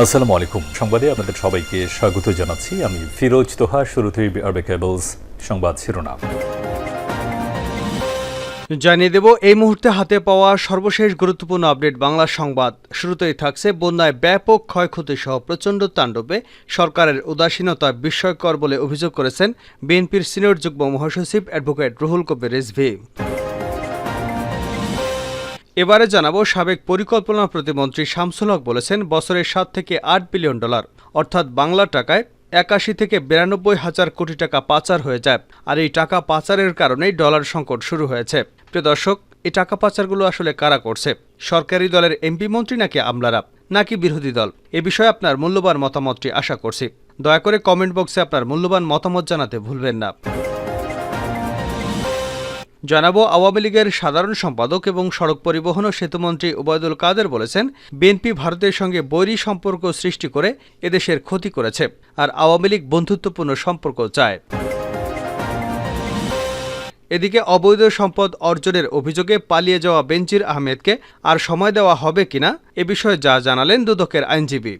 আসসালামু আলাইকুম। সংবাদে আপনাদের সবাইকে স্বাগত জানাচ্ছি। আমি ফিরোজ তোহা, শুরুতেই আরবে কেবলস সংবাদ শিরোনাম। জানিয়ে দেব, এই মুহূর্তে হাতে পাওয়া সর্বশেষ গুরুত্বপূর্ণ আপডেট বাংলা সংবাদ। শুরুতেই থাকছে বন্যায় ব্যাপক ক্ষয়ক্ষতি সহ প্রচণ্ড তাণ্ডবে সরকারের উদাসীনতা বিস্ময়কর বলে অভিযোগ করেছেন বিএনপির সিনিয়র যুগ্ম মহাসচিব অ্যাডভোকেট রুহুল কবির রিজভি। এবারে জানাব সাবেক পরিকল্পনা প্রতিমন্ত্রী শামসুল হক বলেছেন বছরের সাত থেকে আট বিলিয়ন ডলার, অর্থাৎ বাংলা টাকায় একাশি থেকে বিরানব্বই হাজার কোটি টাকা পাচার হয়ে যায়। আর এই টাকা পাচারের কারণেই ডলার সংকট শুরু হয়েছে। প্রিয় দর্শক, এই টাকা পাচারগুলো আসলে কারা করছে? সরকারি দলের এমপি মন্ত্রী নাকি আমলারা? নাকি বিরোধী দল? এ বিষয়ে আপনার মূল্যবান মতামতটি আশা করছি। দয়া করে কমেন্ট বক্সে আপনার মূল্যবান মতামত জানাতে ভুলবেন না। জানাব, আওয়ামী লীগের সাধারণ সম্পাদক এবং সড়ক পরিবহন ও সেতুমন্ত্রী ওবায়দুল কাদের বলেছেন, বিএনপি ভারতের সঙ্গে বৈরী সম্পর্ক সৃষ্টি করে এদেশের ক্ষতি করেছে আর আওয়ামী লীগ বন্ধুত্বপূর্ণ সম্পর্ক চায়। এদিকে অবৈধ সম্পদ অর্জনের অভিযোগে পালিয়ে যাওয়া বেনজির আহমেদকে আর সময় দেওয়া হবে কিনা এ বিষয়ে যা জানালেন দুদকের আইনজীবী।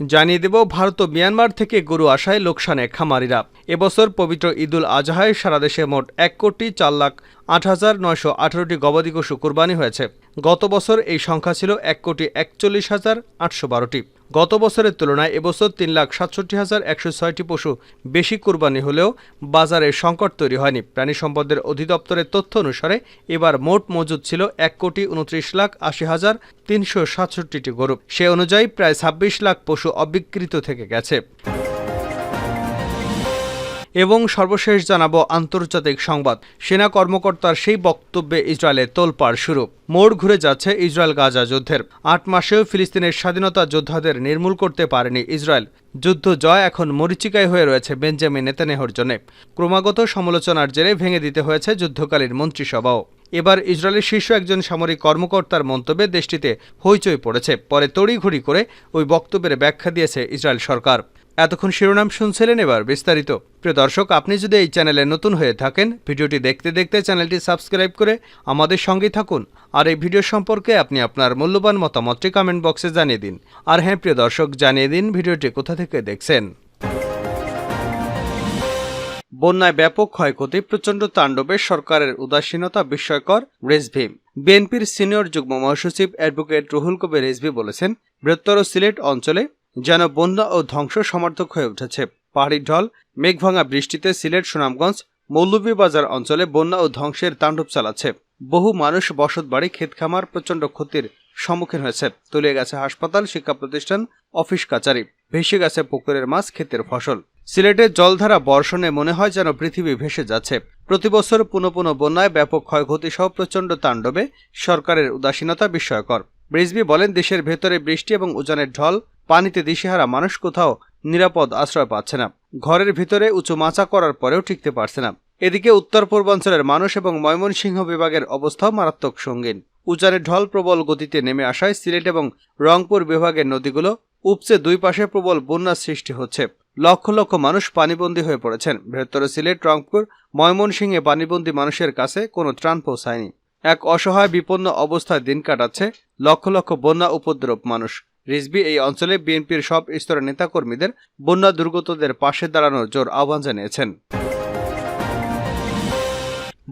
জানিয়ে দেব, ভারত ও মিয়ানমার থেকে গরু আসায় লোকসানে খামারিরা। এবছর পবিত্র ঈদুল আজহায় সারা দেশে মোট এক কোটি চার লাখ আট হাজার নয়শো আঠারোটি গবাদি পশু কোরবানি হয়েছে। গত বছর এই সংখ্যা ছিল এক কোটি একচল্লিশ হাজার আটশো বারোটি। গত বছরের তুলনায় এবছর তিন লাখ সাতষট্টি হাজার একশো ছয়টি পশু বেশি কোরবানি হলেও বাজারে সংকট তৈরি হয়নি। প্রাণী সম্পদের অধিদপ্তরের তথ্য অনুসারে এবার মোট মজুদ ছিল এক কোটি উনত্রিশ লাখ আশি হাজার তিনশো সাতষট্টিটি গরু। সে অনুযায়ী প্রায় ছাব্বিশ লাখ পশু অবিকৃত থেকে গেছে। এবং সর্বশেষ জানাব আন্তর্জাতিক সংবাদ। সেনা কর্মকর্তার সেই বক্তব্যে ইসরায়েলের তোলপাড় শুরু। মোড় ঘুরে যাচ্ছে ইসরায়েল গাজা যুদ্ধের। আট মাসেও ফিলিস্তিনের স্বাধীনতা যোদ্ধাদের নির্মূল করতে পারেনি ইসরায়েল। যুদ্ধ জয় এখন মরিচিকায় হয়ে রয়েছে বেঞ্জামিন নেতানেহর জন্য। ক্রমাগত সমালোচনার জেরে ভেঙে দিতে হয়েছে যুদ্ধকালীন মন্ত্রিসভাও। এবার ইসরায়েলের শীর্ষ একজন সামরিক কর্মকর্তার মন্তব্যে দেশটিতে হইচই পড়েছে। পরে তড়িঘড়ি করে ওই বক্তব্যের ব্যাখ্যা দিয়েছে ইসরায়েল সরকার। এতক্ষণ শিরোনাম শুনছিলেন এবার বিস্তারিত। প্রিয় দর্শক, আপনি যদি এই চ্যানেলে নতুন হয়ে থাকেন, ভিডিওটি দেখতে দেখতে চ্যানেলটি সাবস্ক্রাইব করে আমাদের সঙ্গেই থাকুন। আর এই ভিডিও সম্পর্কে আপনি আপনার মূল্যবান মতামতটি কমেন্ট বক্সে জানিয়ে দিন। আর হ্যাঁ প্রিয় দর্শক, জানিয়ে দিন ভিডিওটি কোথা থেকে দেখছেন। বন্যায় ব্যাপক ক্ষয়ক্ষতি, প্রচণ্ড তাণ্ডবে সরকারের উদাসীনতা বিস্ময়কর রেজভি বিএনপির সিনিয়র যুগ্ম মহাসচিব অ্যাডভোকেট রুহুল কবির রেজভি বলেছেন, বৃহত্তর সিলেট অঞ্চলে যেন বন্যা ও ধ্বংস সমর্থক হয়ে উঠেছে। পাহাড়ি ঢল, মেঘভাঙা বৃষ্টিতে সিলেট সুনামগঞ্জ, মৌলভীবাজার অঞ্চলে বন্যা ও ধ্বংসের তাণ্ডব চালাচ্ছে। বহু মানুষ বসত বাড়ি ক্ষেত খামার প্রচণ্ড ক্ষতির সম্মুখীন হয়েছে। তলিয়ে গেছে হাসপাতাল, শিক্ষা প্রতিষ্ঠান, অফিস, কাচারি ভেসে গেছে পুকুরের মাছ, ক্ষেতের ফসল। সিলেটের জলধারা বর্ষণে মনে হয় যেন পৃথিবী ভেসে যাচ্ছে। প্রতিবছর পুনঃ পুনঃ বন্যায় ব্যাপক ক্ষয়ক্ষতি সহ প্রচণ্ড তাণ্ডবে সরকারের উদাসীনতা বিস্ময়কর। ব্রিজবি বলেন, দেশের ভেতরে বৃষ্টি এবং উজানের ঢল পানিতে দিশেহারা মানুষ কোথাও নিরাপদ আশ্রয় পাচ্ছে না। ঘরের ভিতরে উঁচু মাচা করার পরেও টিকতে পারছে না। এদিকে উত্তর পূর্বাঞ্চলের মানুষ এবং ময়মনসিংহ বিভাগের অবস্থাও মারাত্মক সঙ্গীন। উজানের ঢল প্রবল গতিতে নেমে আসায় সিলেট এবং রংপুর বিভাগের নদীগুলো উপচে দুই পাশে প্রবল বন্যার সৃষ্টি হচ্ছে। লক্ষ লক্ষ মানুষ পানিবন্দী হয়ে পড়েছেন। বৃহত্তর সিলেট, রংপুর, ময়মনসিংহে পানিবন্দী মানুষের কাছে কোনো ত্রাণ পৌঁছায়নি। এক অসহায় বিপন্ন অবস্থায় দিন কাটাচ্ছে লক্ষ লক্ষ বন্যা উপদ্রব মানুষ। রিজবি এই অঞ্চলে বিএনপির সব স্তরের নেতাকর্মীদের বন্যা দুর্গতদের পাশে দাঁড়ানোর জোর আহ্বান জানিয়েছেন।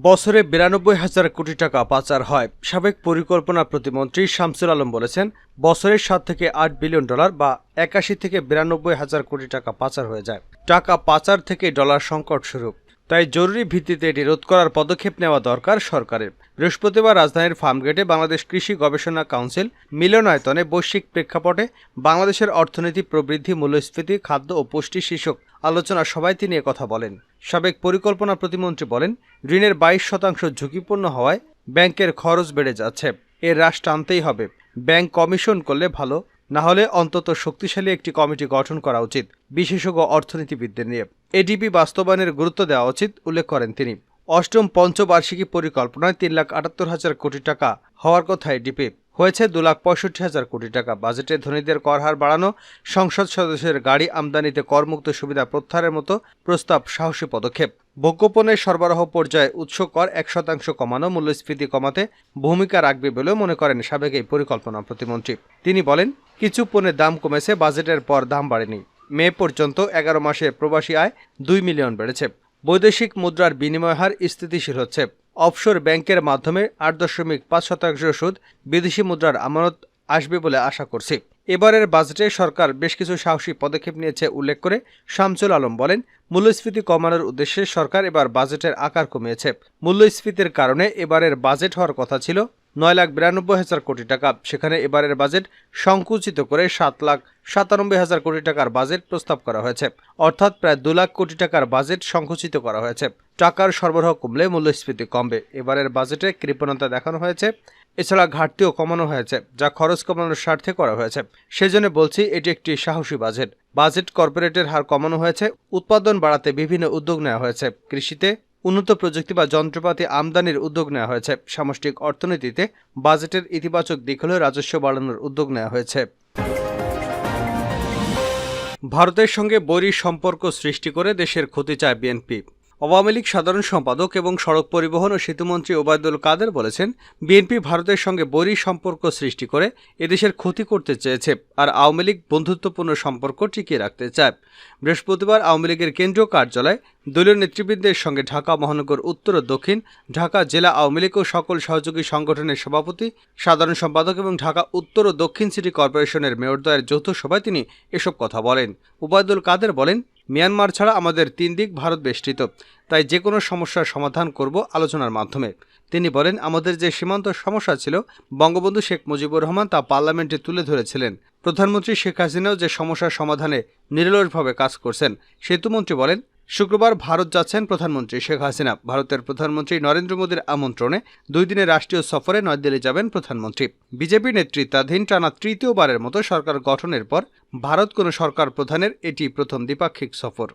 বছরে বিরানব্বই হাজার কোটি টাকা পাচার হয়। সাবেক পরিকল্পনা প্রতিমন্ত্রী শামসুল আলম বলেছেন বছরের সাত থেকে আট বিলিয়ন ডলার বা একাশি থেকে বিরানব্বই হাজার কোটি টাকা পাচার হয়ে যায়। টাকা পাচার থেকে ডলার সংকট শুরু। তাই জরুরি ভিত্তিতে এটি রোধ করার পদক্ষেপ নেওয়া দরকার সরকারের। বৃহস্পতিবার রাজধানীর ফার্মগেটে বাংলাদেশ কৃষি গবেষণা কাউন্সিল মিলনায়তনে বৈশ্বিক প্রেক্ষাপটে বাংলাদেশের অর্থনীতি প্রবৃদ্ধি মূল্যস্ফীতি, খাদ্য ও পুষ্টি শীর্ষক আলোচনা সভায় তিনি কথা বলেন। সাবেক পরিকল্পনা প্রতিমন্ত্রী বলেন, ঋণের বাইশ শতাংশ ঝুঁকিপূর্ণ হওয়ায় ব্যাংকের খরচ বেড়ে যাচ্ছে। এর হ্রাস টানতেই হবে। ব্যাংক কমিশন করলে ভালো, না হলে অন্তত শক্তিশালী একটি কমিটি গঠন করা উচিত, বিশেষজ্ঞ অর্থনীতিবিদদের নিয়ে। এডিপি বাস্তবায়নের গুরুত্ব দেওয়া উচিত, উল্লেখ করেন তিনি। অষ্টম পঞ্চবার্ষিকী পরিকল্পনায় তিন লাখ আটাত্তর হাজার কোটি টাকা হওয়ার কথা এডিপি হয়েছে দু লাখ পঁয়ষট্টি হাজার কোটি টাকা। বাজেটে ধনীদের কর হার বাড়ানো, সংসদ সদস্যের গাড়ি আমদানিতে করমুক্ত সুবিধা প্রত্যাহারের মতো প্রস্তাব সাহসী পদক্ষেপ। ভোগ্যপণ্যের সরবরাহ পর্যায়ে উৎস কর এক শতাংশ কমানো, মূল্যস্ফীতি কমাতে ভূমিকা রাখবে বলেও মনে করেন সাবেক এই পরিকল্পনা প্রতিমন্ত্রী। তিনি বলেন, কিছু পণ্যের দাম কমেছে, বাজেটের পর দাম বাড়েনি। মে পর্যন্ত এগারো মাসে প্রবাসী আয় দুই মিলিয়ন বেড়েছে। বৈদেশিক মুদ্রার বিনিময় হার স্থিতিশীল হচ্ছে। অফশোর ব্যাংকের মাধ্যমে আট দশমিক পাঁচ শতাংশ সুদ বিদেশি মুদ্রার আমানত আসবে বলে আশা করছি। এবারের বাজেটে সরকার বেশ কিছু সাহসী পদক্ষেপ নিয়েছে উল্লেখ করে শামসুল আলম বলেন, মূল্যস্ফীতি কমানোর উদ্দেশ্যে সরকার এবার বাজেটের আকার কমিয়েছে। মূল্যস্ফীতির কারণে এবারের বাজেট হওয়ার কথা ছিল নয় লাখ বিরানব্বই হাজার কোটি টাকা। সেখানে এবারের বাজেট সংকুচিত করে সাত লাখ সাতানব্বই হাজার কোটি টাকার বাজেট প্রস্তাব করা হয়েছে। অর্থাৎ প্রায় দু লাখ কোটি টাকার বাজেট সংকুচিত করা হয়েছে। টাকার সরবরাহ কমলে মূল্যস্ফীতি কমবে। এবারের বাজেটে কৃপণতা দেখানো হয়েছে। এছাড়া ঘাটতিও কমানো হয়েছে, যা খরচ কমানোর স্বার্থে করা হয়েছে। সেজন্য বলছি, এটি একটি সাহসী বাজেট। বাজেট কর্পোরেটের হার কমানো হয়েছে, উৎপাদন বাড়াতে বিভিন্ন উদ্যোগ নেওয়া হয়েছে। কৃষিতে উন্নত প্রযুক্তি বা যন্ত্রপাতি আমদানির উদ্যোগ নেওয়া হয়েছে। সামষ্টিক অর্থনীতিতে বাজেটের ইতিবাচক দিক হলেও রাজস্ব বাড়ানোর উদ্যোগ নেওয়া হয়েছে। ভারতের সঙ্গে বৈরী সম্পর্ক সৃষ্টি করে দেশের ক্ষতি চায় বিএনপি। আওয়ামী লীগ সাধারণ সম্পাদক এবং সড়ক পরিবহন ও সেতুমন্ত্রী ওবায়দুল কাদের বলেছেন, বিএনপি ভারতের সঙ্গে বৈরী সম্পর্ক সৃষ্টি করে এদেশের ক্ষতি করতে চেয়েছে আর আওয়ামী লীগ বন্ধুত্বপূর্ণ সম্পর্ক টিকিয়ে রাখতে চায়। বৃহস্পতিবার আওয়ামী লীগের কেন্দ্রীয় কার্যালয়ে দলীয় নেতৃবৃন্দের সঙ্গে ঢাকা মহানগর উত্তর ও দক্ষিণ, ঢাকা জেলা আওয়ামী লীগ ও সকল সহযোগী সংগঠনের সভাপতি, সাধারণ সম্পাদক এবং ঢাকা উত্তর ও দক্ষিণ সিটি কর্পোরেশনের মেয়রদ্বয়ের যৌথ সভায় তিনি এসব কথা বলেন। উবায়দুল কাদের বলেন মিয়ানমার ছাড়া আমাদের তিন দিক ভারত বেষ্টিত। তাই যে কোনো সমস্যার সমাধান করব আলোচনার মাধ্যমে। তিনি বলেন, আমাদের যে সীমান্ত সমস্যা ছিল, বঙ্গবন্ধু শেখ মুজিবুর রহমান তা পার্লামেন্টে তুলে ধরেছিলেন। প্রধানমন্ত্রী শেখ হাসিনাও যে সমস্যার সমাধানে নিরলসভাবে কাজ করছেন সেতুমন্ত্রী বলেন শুক্রবার ভারত যাচ্ছেন প্রধানমন্ত্রী শেখ হাসিনা। ভারতের প্রধানমন্ত্রী নরেন্দ্র মোদীর আমন্ত্রণে দুই দিনের রাষ্ট্রীয় সফরে নয়াদিল্লি যাবেন প্রধানমন্ত্রী। বিজেপি নেতৃত্বাধীন টানা তৃতীয়বারের মতো সরকার গঠনের পর ভারত কোনো সরকার প্রধানের এটি প্রথম দ্বিপাক্ষিক সফর।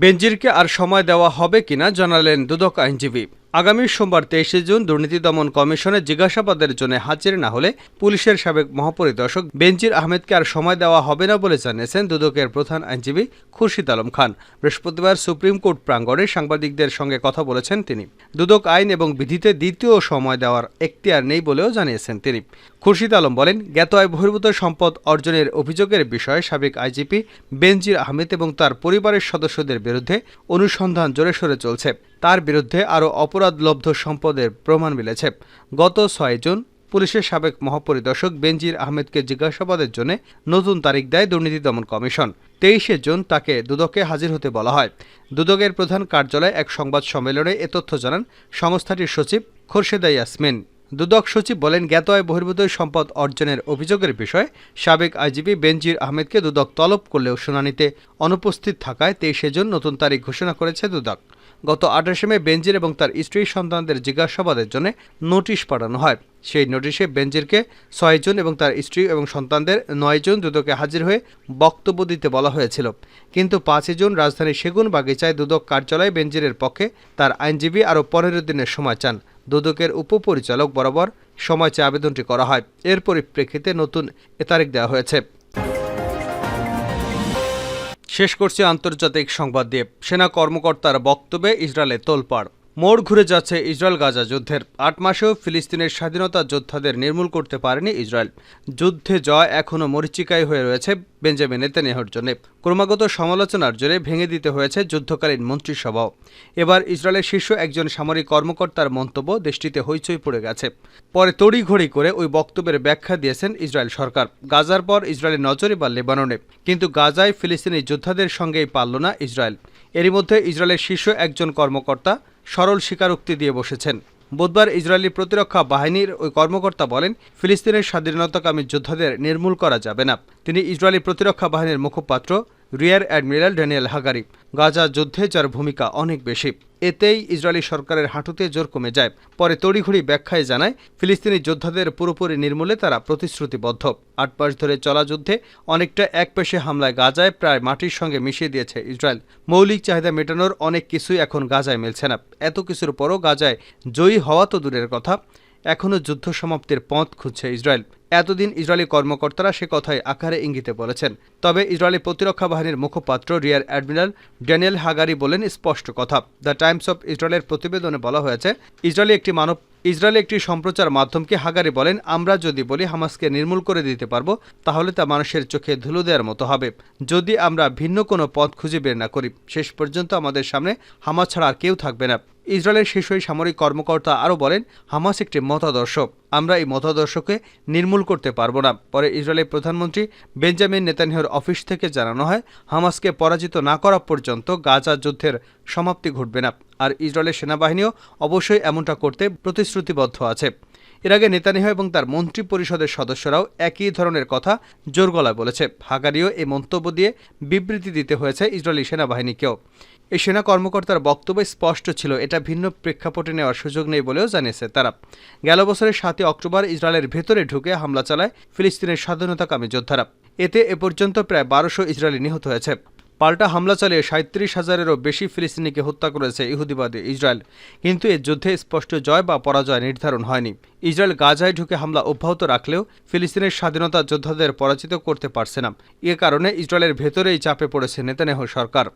বেনজিরকে আর সময় দেওয়া হবে কিনা জানালেন দুদক আইনজীবী। আগামী সোমবার তেইশে জুন দুর্নীতি দমন কমিশনে জিজ্ঞাসাবাদের জন্য হাজির না হলে পুলিশের সাবেক মহাপরিদর্শক বেনজির আহমেদকে আর সময় দেওয়া হবে না বলে জানিয়েছেন দুদকের প্রধান আইনজীবী খুরশিদ আলম খান। বৃহস্পতিবার সুপ্রিম কোর্ট প্রাঙ্গণে সাংবাদিকদের সঙ্গে কথা বলেছেন তিনি। দুদক আইন এবং বিধিতে দ্বিতীয় সময় দেওয়ার এখতিয়ার নেই বলেও জানিয়েছেন তিনি। খুরশিদ আলম বলেন জ্ঞাত আয় বহির্ভূত সম্পদ অর্জনের অভিযোগের বিষয়ে সাবেক আইজিপি বেনজির আহমেদ এবং তার পরিবারের সদস্যদের বিরুদ্ধে অনুসন্ধান জোরে সোরে চলছে। তার বিরুদ্ধে আরও অপরাধলব্ধ সম্পদের প্রমাণ মিলেছে। গত ছয় জুন পুলিশের সাবেক মহাপরিদর্শক বেনজির আহমেদকে জিজ্ঞাসাবাদের জন্য নতুন তারিখ দেয় দুর্নীতি দমন কমিশন। তেইশে জুন তাকে দুদকে হাজির হতে বলা হয়। দুদকের প্রধান কার্যালয়ে এক সংবাদ সম্মেলনে এ তথ্য জানান সংস্থাটির সচিব খোরশেদা ইয়াসমিন। দুদক সচিব বলেন জ্ঞাত আয় বহির্ভূত সম্পদ অর্জনের অভিযোগের বিষয়ে সাবেক আইজিপি বেনজির আহমেদকে দুদক তলব করলেও শুনানিতে অনুপস্থিত থাকায় তেইশে জুন নতুন তারিখ ঘোষণা করেছে দুদক। গত আঠাশে মে বেনজির এবং তার স্ত্রী সন্তানদের জিজ্ঞাসাবাদের জন্য নোটিশ পাঠানো হয়। সেই নোটিশে বেনজিরকে ছয় জন এবং তার স্ত্রী এবং সন্তানদের নয় জন দুদকে হাজির হয়ে বক্তব্য দিতে বলা হয়েছিল। কিন্তু পাঁচই জুন রাজধানীর সেগুন বাগিচায় দুদক কার্যালয়ে বেনজিরের পক্ষে তার আইনজীবী আরও পনেরো দিনের সময় চান। দুদকের উপপরিচালক বরাবর সময় চেয়ে আবেদনটি করা হয়। এর পরিপ্রেক্ষিতে নতুন এ তারিখ দেওয়া হয়েছে। শেষ করছি আন্তর্জাতিক সংবাদ দিয়ে। সেনা কর্মকর্তার বক্তব্যে ইসরায়েলের তোলপাড়। মোড় ঘুরে যাচ্ছে ইসরায়েল গাজা যুদ্ধের। আট মাসেও ফিলিস্তিনের স্বাধীনতা যোদ্ধাদের নির্মূল করতে পারেনি ইসরায়েল। যুদ্ধে জয় এখনও মরিচিকাই হয়ে রয়েছে বেঞ্জামিন নেতানিয়াহুর জন্য। ক্রমাগত সমালোচনার জোরে ভেঙে দিতে হয়েছে যুদ্ধকালীন মন্ত্রিসভাও। এবার ইসরায়েলের শীর্ষ একজন সামরিক কর্মকর্তার মন্তব্য দেশটিতে হইচই পড়ে গেছে। পরে তড়িঘড়ি করে ওই বক্তব্যের ব্যাখ্যা দিয়েছেন ইসরায়েল সরকার। গাজার পর ইসরায়েলের নজরে বা লেবাননে। কিন্তু গাজায় ফিলিস্তিনি যোদ্ধাদের সঙ্গেই পারল না ইসরায়েল। এরই মধ্যে ইসরায়েলের শীর্ষ একজন কর্মকর্তা সরল স্বীকারোক্তি দিয়ে বসেছেন। বুধবার ইসরায়েলি প্রতিরক্ষা বাহিনীর ওই কর্মকর্তা বলেন, ফিলিস্তিনের স্বাধীনতাকামী যোদ্ধাদের নির্মূল করা যাবে না। তিনি ইসরায়েলি প্রতিরক্ষা বাহিনীর মুখপাত্র, rear admiral Daniel Hagari. Gaza যুদ্ধে যার ভূমিকা অনেক বেশি। এতেই ইসরায়েলি সরকারের হাঁটুতে জোর কমে যায়। পরে তড়িঘড়ি ব্যাখ্যায় জানায়, ফিলিস্তিনি যোদ্ধাদের পুরোপুরি নির্মূলে তারা প্রতিশ্রুতিবদ্ধ। আট মাস ধরে চলা যুদ্ধে অনেকটা একপেশে হামলায় গাজায় প্রায় মাটির সঙ্গে মিশিয়ে দিয়েছে ইসরায়েল। মৌলিক চাহিদা মেটানোর অনেক কিছুই এখন গাজায় মিলছে না। এত কিছুর পরও গাজায় জয়ী হওয়া তো দূরের কথা। এখনও যুদ্ধ সমাপ্তির পথ খুঁজছে ইসরায়েল। এতদিন ইসরায়েলি কর্মকর্তারা সে কথায় আকারে ইঙ্গিতে বলেছেন। তবে ইসরায়েলি প্রতিরক্ষা বাহিনীর মুখপাত্র, রিয়ার অ্যাডমিরাল ড্যানিয়েল হাগারি বলেন স্পষ্ট কথা। দ্য টাইমস অফ ইসরায়েলের প্রতিবেদনে বলা হয়েছে, ইসরায়েলি একটি মানব ইসরায়েলি একটি সম্প্রচার মাধ্যমকে হাগারি বলেন, আমরা যদি বলি হামাসকে নির্মূল করে দিতে পারব, তাহলে তা মানুষের চোখে ধুলো দেওয়ার মতো হবে। যদি আমরা ভিন্ন কোনো পথ খুঁজে বের না করি, শেষ পর্যন্ত আমাদের সামনে হামাস ছাড়া আর কেউ থাকবে না। ইসরায়েলের শীর্ষই সামরিক কর্মকর্তা আরও বলেন, হামাস একটি মতাদর্শ। আমরা এই মতাদর্শকে নির্মূল করতে পারব না। পরে ইসরায়েলের প্রধানমন্ত্রী বেঞ্জামিন নেতানিয়াহুর অফিস থেকে জানানো হয়, হামাসকে পরাজিত না করা পর্যন্ত গাজা যুদ্ধের সমাপ্তি ঘটবে না। আর ইসরায়েলের সেনাবাহিনীও অবশ্যই এমনটা করতে প্রতিশ্রুতিবদ্ধ আছে। এর আগে নেতানিয়াহু এবং তার মন্ত্রী পরিষদের সদস্যরাও একই ধরনের কথা জোর গলায় বলেছে। হাগারিও এই মন্তব্য দিয়ে বিবৃতি দিতে হয়েছে ইসরায়েলি সেনাবাহিনীকেও। এই সেনা কর্মকর্তার বক্তব্য স্পষ্ট ছিল, এটা ভিন্ন প্রেক্ষাপটে নেওয়ার সুযোগ নেই বলেও জানিয়েছে তারা। গেল বছরের সাতই অক্টোবর ইসরায়েলের ভেতরে ঢুকে হামলা চালায় ফিলিস্তিনের স্বাধীনতাকামী যোদ্ধারা। এতে এ পর্যন্ত প্রায় বারোশো ইসরায়েলি নিহত হয়েছে। পাল্টা হামলা চালিয়ে সাঁত্রিশ হাজারেরও বেশি ফিলিস্তিনিকে হত্যা করেছে ইহুদিবাদী ইসরায়েল। কিন্তু এ যুদ্ধে স্পষ্ট জয় বা পরাজয় নির্ধারণ হয়নি। ইসরায়েল গাজায় ঢুকে হামলা অব্যাহত রাখলেও ফিলিস্তিনের স্বাধীনতা যোদ্ধাদের পরাজিত করতে পারছে না। এ কারণে ইসরায়েলের ভেতরেই চাপে পড়েছে নেতানেহ সরকার।